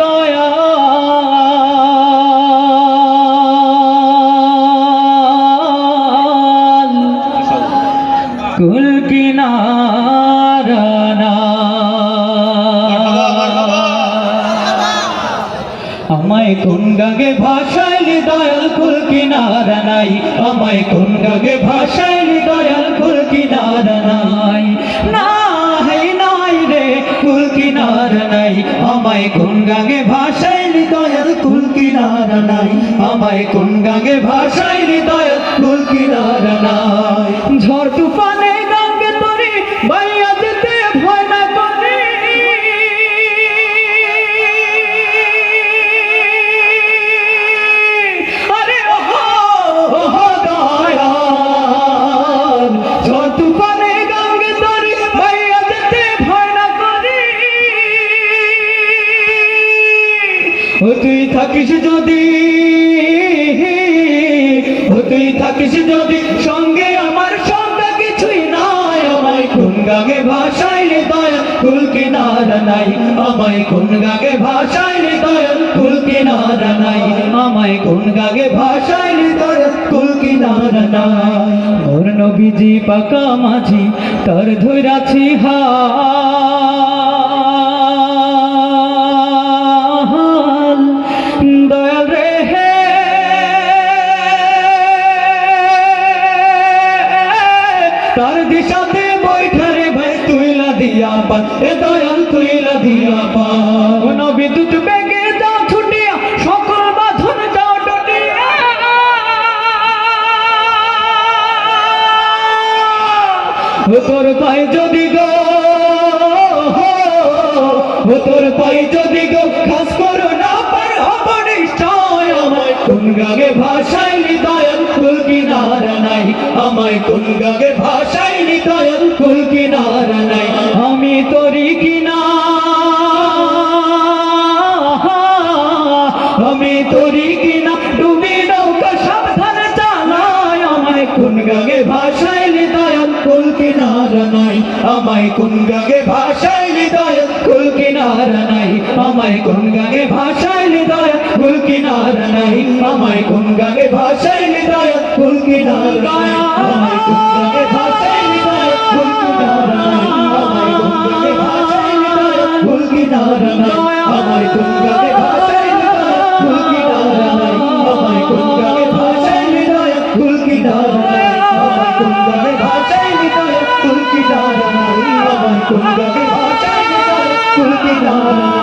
দয়া কুল দয়াল কুল কিনারা নাই। আমায় কোন গাগে ভাষাইলি নাই। আমায় কোন গাগে ভাষাইলি দয়াল কুল কিনারা নাই। আমায় কোন গাগে ভাষাইলি দয়াল কুল কিনারা নাই। ঝড় থাকিস যদি তুই থাকিস যদি, সঙ্গে আমার সঙ্গে কিছুই নাই। আমায় কোন গাগে ভাষাইলে দয়াল কুল কিনারা নাই। আমায় কোন গাগে ভাষাইলে দয়াল কুল কিনারা নাই। আমায় কোন গাগে ভাষাইলে দয়াল কুল কিনারা নাই। মোর নবীজি পাকা মাঝি, তার ধৈরাছি হাল তার দিশাতে বৈঠারে ভাই তুইলা দিয়া পা। এ দয়াল তুইলা দিয়া পা। কোন বিদ্যুৎ বেগে যাও ছুটিয়া, সকল বাঁধন যাও ডটিয়া তোর পাই যদি গো তোর পাই যদি গো, খাস করো না, পার হব নিশ্চয় আমায়। কোন গাগে গাগে ভাষায় দয়াল কুল কিনারা নাই। আমি তোরি কিনা। আমি তোরি কিনা। ডুবি নৌকা সাবধানে চালায়। আমায় কোন গাগে ভাষায় দয়াল কুল কিনারা নাই। আমায় কোন গাগে ভাষায় দয়াল কুল কিনারা নাই। আমায় কোন গাগে ভাষায় কিনারা নাই, আমায় কোন গাগে ভাষায় কুল কিনারা নাই আমায় কোন গাগে ভাষায় ভাষায় আমায় কোন গাগে ভাষায় দয়াল কুল কিনারা আমায় কোন গাগে ভাষায় ভাষায় কুল কিনারা